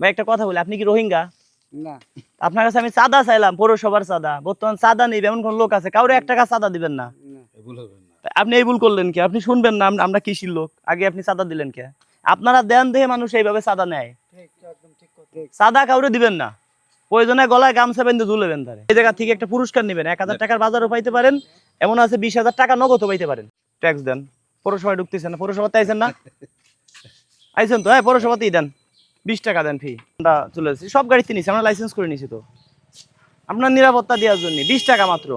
ভাই একটা কথা বলি আপনি কি রোহিঙ্গা? না। আপনার কাছে আমি চাঁদা চাইলাম পৌরসভার চাঁদা। বর্তমান চাঁদা নেই এমন কোন লোক আছে কাউরে এক টাকা চাঁদা দিবেন না। আপনি এই ভুল করলেন কি? আপনি শুনবেন না আম- আমরা কৃষির লোক। আগে আপনি চাঁদা দিলেন কে? আপনারা দেন দেহে মানুষ এইভাবে চাঁদা নেয়। চাঁদা কাউরে দিবেন না। প্রয়োজনে গলায় গামছা বেঁধে ঝুলেবেন তারে এই জায়গা থেকে একটা পুরস্কার নেবেন। এক হাজার টাকার বাজারও পাইতে পারেন এমন আছে বিশ হাজার টাকা নগদও পাইতে পারেন। ট্যাক্স দেন। পৌরসভায় ঢুকতেছেন না। পৌরসভাতে আইছেন না? আইছেন তো? হ্যাঁ পৌরসভাতেই দেন। বিশ টাকা দেন ফি আমরা চলে এসেছি সব গাড়িতে নিছি আমরা লাইসেন্স করে নিছি তো। আপনার নিরাপত্তা দেওয়ার জন্য বিশ টাকা মাত্র।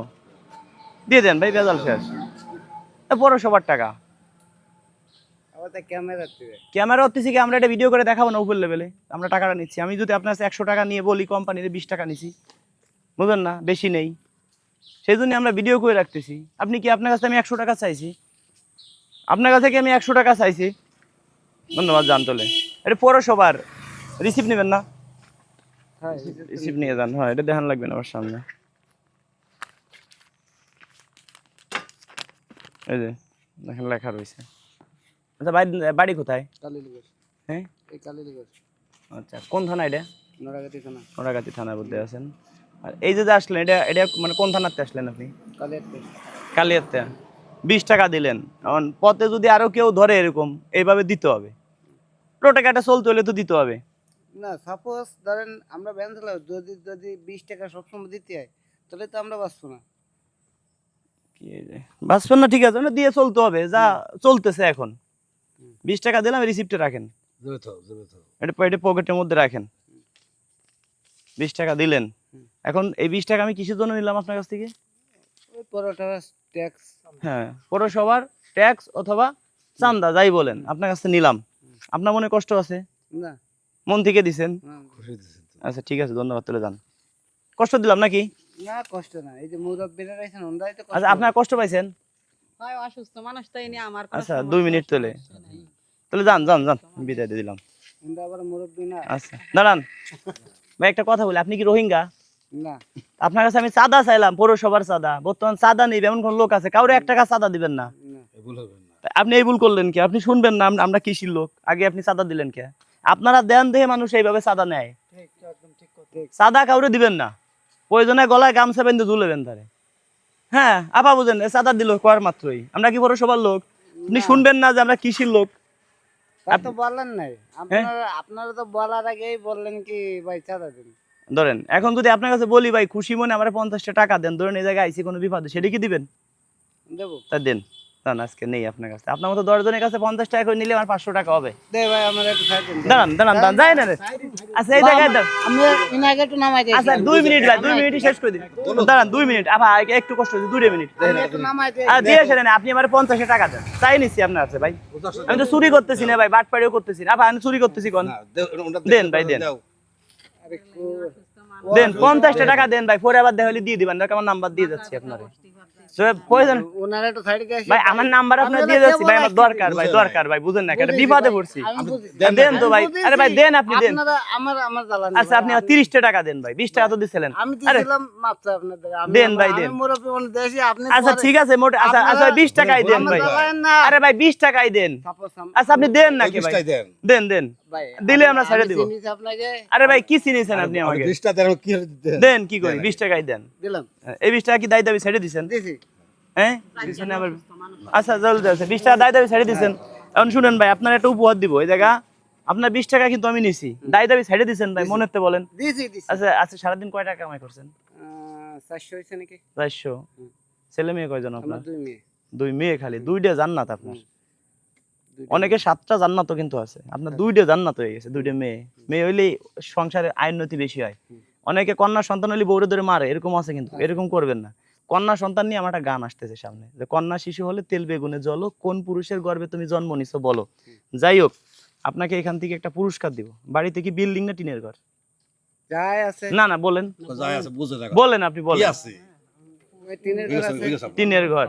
দিয়ে দেন ভাই বেজাল শেষ। এ পৌরসভার টাকা। ক্যামেরা ক্যামেরা হচ্ছে কি আমরা এটা ভিডিও করে দেখাবো না উপর লেভেলে আমরা টাকাটা নিচ্ছি। আমি যদি আপনার একশো টাকা নিয়ে বলি কোম্পানিতে বিশ টাকা নিছি। বুঝলেন না বেশি নেই। সেই জন্য আমরা ভিডিও করে রাখতেছি। আপনি কি আপনার কাছে আমি একশো টাকা চাইছি? আপনার কাছে কি আমি একশো টাকা চাইছি? ধন্যবাদ জানতলে। এটা পৌরসভার রিসিপ্ট নেবেন না? হ্যাঁ রিসিপ্ট নিয়ে যান। হ্যাঁ এটা দেখান লাগবে না আমার সামনে। এই যে দেখেন লেখা রয়েছে। আচ্ছা বাড়ি বাড়ি কোথায়? হ্যাঁ? আচ্ছা কোন থানা এটা? নোড়াগাতি থানা। ওরাগাতি থানার মধ্যে আছেন। আর এই যে আসলেন এটা এটা মানে কোন থানাতে আসলেন আপনি? কালিয়াতে বিশ টাকা দিলেন। এখন পথে যদি আরও কেউ ধরে এরকম এইভাবে দিতে হবে। টোটা কাটা চলতে হলে তো দিতে হবে। না সাপোজ ধরেন আমরা ব্যান চালাম যদি যদি বিশ টাকা সবসময় দিতে হয় তাহলে তো আমরা বাঁচবো না। বাঁচবেন না ঠিক আছে না দিয়ে চলতে হবে যা চলতেছে এখন। বিশ টাকা দিলাম রিসিপ্টে রাখেন। এটা এটা পকেটের মধ্যে রাখেন। বিশ টাকা দিলেন। এখন এই বিশ টাকা আমি কিসের জন্য নিলাম আপনার কাছ থেকে? ট্যাক্স হ্যাঁ পৌরসভার ট্যাক্স অথবা চান্দা যাই বলেন আপনার কাছে নিলাম। আপনার মনে কষ্ট আছে? না। মন থেকে দিছেন? তো। আচ্ছা ঠিক আছে ধন্যবাদ তুলে যান কষ্ট দিলাম নাকি? না কষ্ট না এই যে মুরব্বীরা রয়েছেন ওনারাই তো আচ্ছা আপনার কষ্ট পাইছেন? হয় অসুস্থ মানুষ তাই নিয়ে আমার আচ্ছা সমস্যা দুই মিনিট। তাহলে যান যান যান বিদায় দিয়ে দিলাম। আবার মুরব্বী না। আচ্ছা দাঁড়ান। ভাই একটা কথা বলি আপনি কি রোহিঙ্গা? না। আপনার কাছে আমি চাঁদা চাইলাম পৌরসভার চাঁদা। বর্তমান চাঁদা নেই এমন কোন লোক আছে কাউরে এক টাকা চাঁদা দিবেন না। আপনি এই ভুল করলেন কি? আপনি শুনবেন না আমরা কৃষির লোক? আগে আপনি চাঁদা দিলেন কে? আপনারা দেন দেহে মানুষ এইভাবে চাঁদা নেয়। ঠিক চাঁদা কাউরে দিবেন না। প্রয়োজনে গলায় গামছা বেঁধে ঝুলেবেন তারে হ্যাঁ আপা বুঝেন চাঁদা দিল কর মাত্রই। আমরা কি পৌরসভার লোক? আপনি শুনবেন না যে আমরা কৃষির লোক। তা তো বললেন নাই। আপনারা আপনারা তো বলার আগেই বললেন কি ভাই চাঁদা দিন। ধরেন এখন যদি আপনার কাছে বলি ভাই খুশি মনে আমার পঞ্চাশটা টাকা দেন ধরেন এই জায়গায় আইসি কোনো বিপদে সেটা কি দিবেন? দেবো। তা দেন। না আজকে নেই আপনার কাছে। আপনার মতো দশজনের কাছে পঞ্চাশ টাকা করে নিলে আমার পাঁচশো টাকা হবে। দাঁড়ান দাঁড়ান দাঁড়ান যায় না আচ্ছা এই জায়গায় আচ্ছা দুই মিনিট ভাই দুই মিনিটই শেষ করে দিন। দাঁড়ান দুই মিনিট। আবার একটু কষ্ট হচ্ছে দুই মিনিট। আর দিয়ে সেটা আপনি আমার পঞ্চাশে টাকা দেন। তাই নিচ্ছি আপনার কাছে ভাই। আমি তো চুরি করতেছি না ভাই বাট বাটপাড়িও করতেছি না। আবার আমি চুরি করতেছি কোন? দেন ভাই, দেন। দেন পঞ্চাশটা টাকা দেন ভাই পরে আবার দেখালে দিয়ে দিবেন। আমার নাম্বার দিয়ে যাচ্ছি আপনার। প্রয়োজন ওনারা একটু সাইড দিয়ে ভাই আমার নাম্বার আপনার দিয়ে যাচ্ছি ভাই আমার দরকার ভাই দরকার ভাই বুঝেন না একটা বিপদে পড়ছি। দেন তো ভাই। আরে ভাই দেন আপনি দেন। আমার আমার জ্বালানি আচ্ছা আপনি ভাই। তিরিশটা টাকা দেন ভাই। বিশ টাকা তো দিচ্ছিলেন আমি আরে মাত্র আপনাদের। দেন ভাই, দেন। মুরব্বী দেশি আপনি আচ্ছা ঠিক আছে মোটে আচ্ছা আচ্ছা আপনারা- বিশ টাকাই দেন ভাই। না। আরে ভাই বিশ টাকাই দেন। আচ্ছা আপনি দেন ওই নাকি ভাই দেন। দেন দেন। দিলে আমরা ছেড়ে দিব। আরে ভাই কি চিনিছেন আপনি আমাকে? দেন কি দেন? কি করি বিশ টাকাই দেন। দিলাম। এই বিশ টাকা কি দায় দাবি ছেড়ে দিছেন? দিছি। হ্যাঁ? পিছনে আবার আচ্ছা জলদি আছে। বিশ টাকা দায় দাবি ছেড়ে দিছেন। এখন শুনেন ভাই আপনার একটা উপহার দিব এই জায়গা। আপনার বিশ টাকা কিন্তু আমি নিছি। দায় দাবি ছেড়ে দিছেন ভাই মনে হতে বলেন। দিছি দিছি। আচ্ছা আচ্ছা সারাদিন কয় টাকা কামাই করছেন? চারশো হয়েছে নাকি? চারশো। ছেলে মেয়ে কয়জন আপনার? দুই মেয়ে। দুই মেয়ে খালি দুইটা জান্নাত আপনার। অনেকে সাতটা জান্নাতও কিন্তু আছে। আপনার দুইটা জান্নাত হয়ে গেছে দুইটা মেয়ে। মেয়ে হইলেই সংসারে আইনতি বেশি হয়। অনেকে কন্যা সন্তান হলে বউরে ধরে মারে এরকম আছে কিন্তু। এরকম করবেন না। কন্যা সন্তান নিয়ে আমার একটা গান আসতেছে সামনে। যে কন্যা শিশু হলে তেল বেগুনে জলো কোন পুরুষের গর্বে তুমি জন্ম নিছো বলো। যাই হোক আপনাকে এখান থেকে একটা পুরস্কার দিব। বাড়িতে কি বিল্ডিং না টিনের ঘর? যাই আছে। না না বলেন। বলেন আপনি বলেন। টিনের ঘর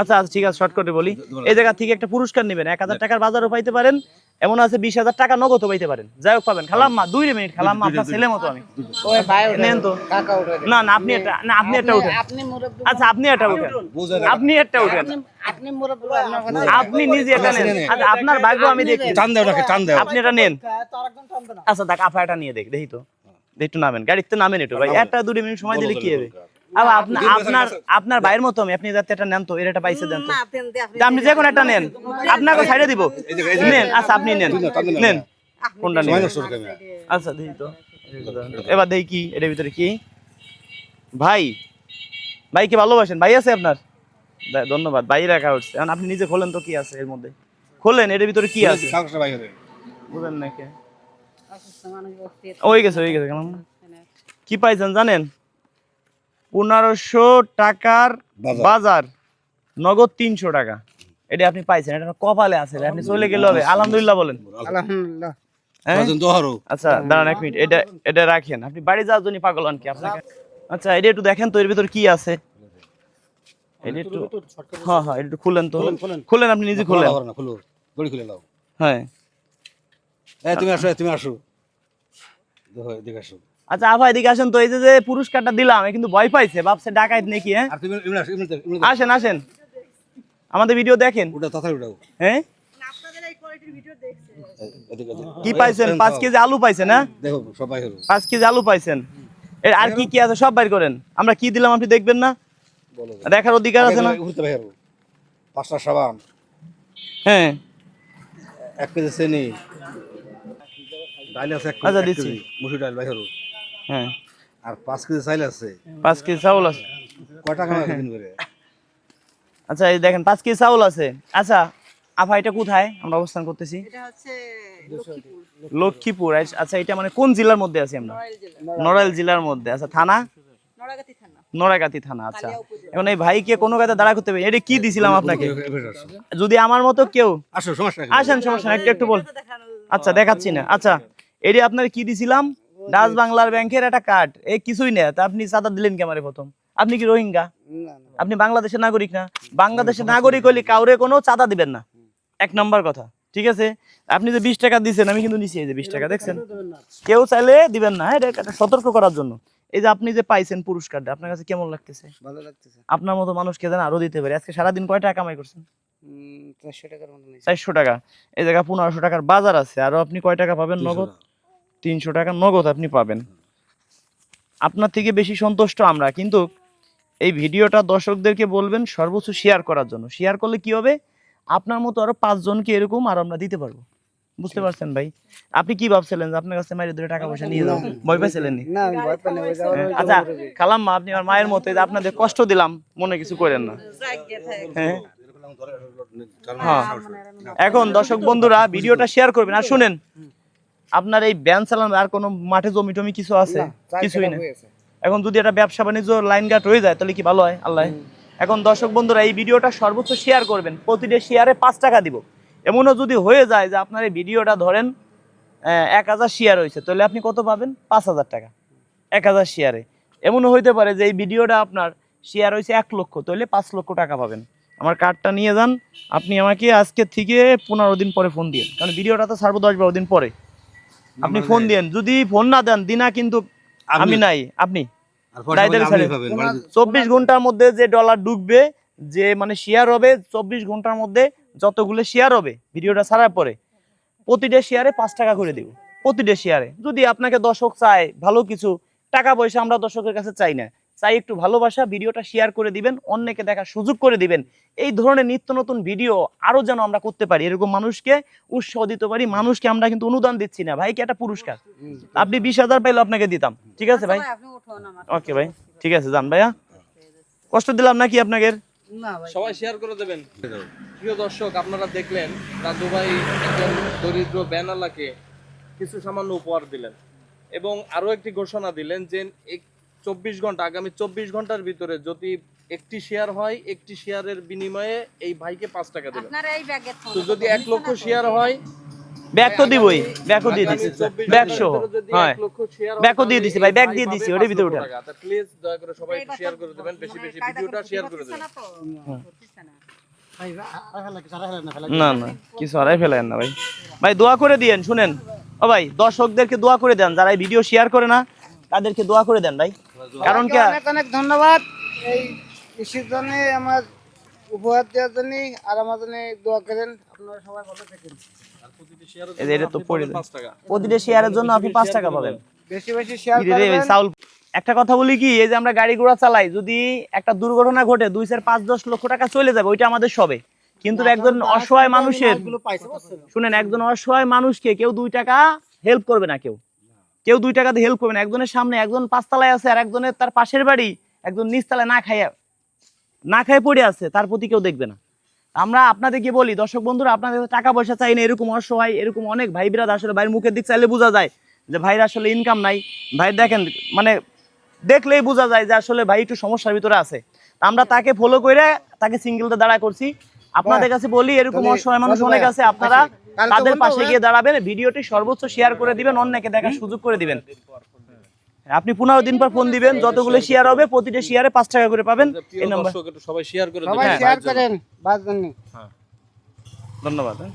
আচ্ছা আচ্ছা ঠিক আছে শর্টকাটে বলি। এই জায়গা থেকে একটা পুরস্কার নেবেন এক হাজার টাকার বাজারও পাইতে পারেন এমন আছে বিশ হাজার টাকা নগদও পাইতে পারেন। যাই হোক পাবেন। খালাম্মা দুই মিনিট খালাম্মা আপনার ছেলে মতো আমি। নেন তো। না না আপনি এটা না আপনি একটা উঠেন। আচ্ছা আপনি এটা উঠেন। আপনি একটা উঠেন। আপনি নিজে এটা নেন। আচ্ছা আপনার ভাগ্য আমি দেখি। টান দেও টান দেও। আপনি এটা নেন। আচ্ছা দেখ আপা এটা নিয়ে দেখ দেখি তো। দেখি একটু নামেন গাড়িতে নামেন একটু ভাই। একটা দুটো মিনিট সময় দিলে কি হবে? আপনার আপনার আপনার ভাইয়ের মতো আমি আপনি যাতে এটা নেন তো এর একটা পাইছে দেন তো। আপনি যে কোনো একটা নেন। আপনাকে সাইডে দিব। নেন আচ্ছা আপনি নেন। নেন। কোনটা নেন? আচ্ছা দেখি তো। এবার দেখি কি এটার ভিতরে কি? ভাই ভাই কি ভালোবাসেন। ভাই আছে আপনার? ধন্যবাদ ভাই রাখা উঠছে এখন আপনি নিজে খোলেন তো কি আছে এর মধ্যে? খোলেন এর ভিতরে কি আছে? বুঝেন নাকি ওই গেছে ওই গেছে কেমন? কি পাইছেন জানেন? পনেরোশো টাকার বাজার। নগদ তিনশো টাকা। এটা আপনি পাইছেন এটা কপালে আছে আপনি চলে গেলে হবে। আলহামদুলিল্লাহ বলেন। আলহামদুলিল্লাহ। হ্যাঁ? আচ্ছা দাঁড়ান এক মিনিট এটা এটা রাখেন। আপনি বাড়ি যাওয়ার জন্য পাগল হন কি আপনাকে? আচ্ছা এটা একটু দেখেন তো এর ভিতর কি আছে? এটা একটু হ্যাঁ হ্যাঁ এটা একটু খুলেন তো। খুলেন আপনি নিজে খুলেন। খোলা। গড়ি খুলে নাও। হ্যাঁ। তুমি আসো তুমি আসো। দেখো এদিকে আসো। আচ্ছা আভা এদিকে আসেন তো এই যে পুরস্কারটা দিলাম কিন্তু ভয় পাইছে ভাবছে ডাকাইত নাকি হ্যাঁ? আসেন আসেন। আমাদের ভিডিও দেখেন। ওটা হ্যাঁ। কি পাইছেন? পাঁচ কেজি আলু পাইছেন হ্যাঁ? দেখো সবাই পাঁচ কেজি আলু পাইছেন। আর কি কি আছে? সব বাইর করেন। আমরা কি দিলাম আপনি দেখবেন না? দেখার অধিকার আছে না? পাঁচটা সাবান। হ্যাঁ। এক কেজি চিনি। ডাল আছে আচ্ছা, দিচ্ছি। মুসুর ডাল বাইরে হ্যাঁ। আর পাঁচ কেজি চাইল আছে। পাঁচ কেজি চাউল আছে। কয় টাকা দিন করে? আচ্ছা এই দেখেন পাঁচ কেজি চাউল আছে। আচ্ছা আফা এটা কোথায়? আমরা অবস্থান করতেছি। এটা হচ্ছে লক্ষ্মীপুর। আচ্ছা, এটা মানে কোন জেলার মধ্যে আছি আমরা? নড়াইল জেলার। মধ্যে। আচ্ছা থানা? নড়াগাতি থানা। আচ্ছা। এখন এই ভাইকে কোনো কাজে দাঁড়া করতে হবে। এটা কি দিছিলাম আপনাকে? যদি আমার মতো কেউ আসো সমস্যা আসেন সমস্যা নাই, একটু একটু বল। আচ্ছা দেখাচ্ছি না। আচ্ছা এটি আপনার কি দিছিলাম? ডাচ বাংলার ব্যাংকের একটা কার্ড এই কিছুই না তা আপনি চাঁদা দিলেন কি আমারে প্রথম? আপনি কি রোহিঙ্গা? আপনি বাংলাদেশের নাগরিক না? বাংলাদেশের নাগরিক হলে কাউরে কোনো চাঁদা দিবেন না। এক নম্বর কথা ঠিক আছে? আপনি যে বিশ টাকা দিচ্ছেন আমি কিন্তু এই যে বিশ টাকা দেখছেন? কেউ চাইলে দিবেন না হ্যাঁ, এটা একটা সতর্ক করার জন্য। এই যে আপনি যে পাইছেন পুরস্কারটা আপনার কাছে কেমন লাগতেছে? ভালো লাগতেছে। আপনার মতো মানুষকে যেন আরও দিতে পারে। আজকে সারাদিন কয় টাকা কামাই করছেন? চারশো টাকার মতো চারশো টাকা। এই জায়গা পনেরোশো টাকার বাজার আছে। আরও আপনি কয় টাকা পাবেন নগদ? তিনশো টাকা নগদ আপনি পাবেন। আপনার থেকে বেশি সন্তুষ্ট আমরা কিন্তু এই ভিডিওটা দর্শকদেরকে বলবেন সর্বোচ্চ শেয়ার করার জন্য। শেয়ার করলে কি হবে? আপনার মতো আরও পাঁচজনকে এরকম আর আমরা দিতে পারব। বুঝতে পারছেন ভাই? আপনি কি ভাবছিলেন যে আপনার কাছে মায়ের ধরে টাকা পয়সা নিয়ে যাও ভয় পাইছিলেন ওই আচ্ছা খালাম মা আপনি আমার মায়ের মতো আপনাদের কষ্ট দিলাম মনে কিছু করেন না। হ্যাঁ। হ্যাঁ। এখন দর্শক বন্ধুরা ভিডিওটা শেয়ার করবেন। আর শুনেন আপনার এই ব্যান চালানো আর কোনো মাঠে জমি টমি কিছু আছে? কিছুই না। এখন যদি এটা ব্যবসা বাণিজ্য লাইন গাট হয়ে যায় তাহলে কি ভালো হয়? আল্লাহ। এখন দর্শক বন্ধুরা এই ভিডিওটা সর্বোচ্চ শেয়ার করবেন। প্রতিটা শেয়ারে পাঁচ টাকা দিব। এমনও যদি হয়ে যায় যে আপনার এই ভিডিওটা ধরেন এক হাজার শেয়ার হয়েছে তাহলে আপনি কত পাবেন? পাঁচ হাজার টাকা। এক হাজার শেয়ারে এমনও হইতে পারে যে এই ভিডিওটা আপনার শেয়ার হয়েছে এক লক্ষ তাহলে পাঁচ লক্ষ টাকা পাবেন। আমার কার্ডটা নিয়ে যান। আপনি আমাকে আজকে থেকে পনেরো দিন পরে ফোন দিয়ে কারণ ভিডিওটা তো ছাড়বো দশ বারো দিন পরে। আপনি ফোন দেন যদি ফোন না দেন দিনা কিন্তু আমি নাই আপনি? বাড়িতে- চব্বিশ ঘণ্টার মধ্যে যে ডলার ডুববে যে মানে শেয়ার হবে চব্বিশ ঘণ্টার মধ্যে যতগুলো শেয়ার হবে ভিডিওটা ছাড়ার পরে প্রতিটা শেয়ারে পাঁচ টাকা করে দেব প্রতিটা শেয়ারে যদি আপনাকে দর্শক চায় ভালো কিছু টাকা পয়সা আমরা দর্শকের কাছে চাই না চাই একটু ভালোবাসা ভিডিওটা শেয়ার করে দিবেন অন্যকে দেখার সুযোগ করে দিবেন। এই ধরনের নিত্য নতুন ভিডিও আরও যেন আমরা করতে পারি এরকম মানুষকে উৎসাহ দিতে পারি মানুষকে আমরা কিন্তু অনুদান দিচ্ছি না। ভাইকে একটা পুরস্কার? আপনি বিশ হাজার পাইলে আপনাকে দিতাম। ঠিক আছে ভাই? ভাই, ওকে ভাই ঠিক আছে যান ভাইয়া। কষ্ট দিলাম নাকি আপনাকে না সবাই শেয়ার করে দেবেন। প্রিয় দর্শক আপনারা দেখলেন রাজু ভাই একজন দরিদ্র ব্যানালাকে কিছু সামান্য উপহার দিলেন। এবং আরও একটি ঘোষণা দিলেন যে চব্বিশ ঘণ্টা আগামী চব্বিশ ঘণ্টার ভিতরে যদি একটি শেয়ার হয় একটি শেয়ারের বিনিময়ে এই ভাইকে পাঁচ টাকা দেবেন। আপনার এই ব্যাগের তো যদি এক লক্ষ শেয়ার হয় ব্যাগ তো দিবই ব্যাগও দিয়ে দিছি। ব্যাগ সহ হ্যাঁ। ব্যাগও দিয়ে দিছি ভাই, ব্যাগ দিয়ে দিছি, ওটার ভিতরে উঠান। প্লিজ দয়া করে সবাই শেয়ার করে দেবেন বেশি বেশি ভিডিওটা শেয়ার করে দেবেন। না। না কিছু হারাই ফেলেন না ভাই। ভাই দোয়া করে দিয়েন শুনেন। ও ভাই দর্শকদেরকে দোয়া করে দেন যারা এই ভিডিও শেয়ার করে না তাদেরকে দোয়া করে দেন ভাই কারণ কি অনেক অনেক ধন্যবাদ এই কৃষির জন্য আমার উপহার দেওয়ার জন্য আর আমার জন্য দোয়া করেন আপনারা সবাই ভালো থাকেন যে এটা তো পড়ে দেন। 5 টাকা প্রতিটা শেয়ারের জন্য আপনি পাঁচ টাকা পাবেন বেশি বেশি শেয়ার করবেন একটা কথা বলি কি এই যে আমরা গাড়ি ঘোড়া চালাই যদি একটা দুর্ঘটনা ঘটে দুই চার পাঁচ দশ লক্ষ টাকা চলে যাবে ওইটা আমাদের সবে কিন্তু একজন অসহায় মানুষের শুনেন একজন অসহায় মানুষকে কেউ দুই টাকা হেল্প করবে না কেউ কেউ দুই টাকাতে হেল্প করবে না। একজনের সামনে একজন পাঁচতলায় আছে আর একজনের তার পাশের বাড়ি একজন নিচতলায় না খাইয়া না খাইয়ে পড়ে আছে তার প্রতি কেউ দেখবে না। আমরা আপনাদেরকে বলি দর্শক বন্ধুরা আপনাদের টাকা পয়সা চাই না এরকম অসহায় এরকম অনেক ভাই বিরাদ আসলে ভাইয়ের মুখের দিক চাইলে বোঝা যায় যে ভাইয়ের আসলে ইনকাম নাই। ভাই দেখেন মানে দেখলেই বোঝা যায় যে আসলে ভাই একটু সমস্যার ভিতরে আছে। আমরা তাকে ফলো করে তাকে সিঙ্গেলতে দাঁড়া করছি। আপনাদের কাছে বলি এরকম অসহায় মানুষ অনেক আছে আপনারা তাদের পাশে হ্যাঁ? গিয়ে দাঁড়াবেন ভিডিওটি সর্বোচ্চ শেয়ার করে দিবেন অন্যকে দেখার সুযোগ করে দিবেন। আপনি পনেরো দিন পর ফোন দিবেন যতগুলো শেয়ার হবে প্রতিটা শেয়ারে পাঁচ টাকা করে পাবেন। এই নাম্বার সবাই শেয়ার করে সবাই দেবেন। শেয়ার করেন বাস জন্য ধন্যবাদ হ্যাঁ।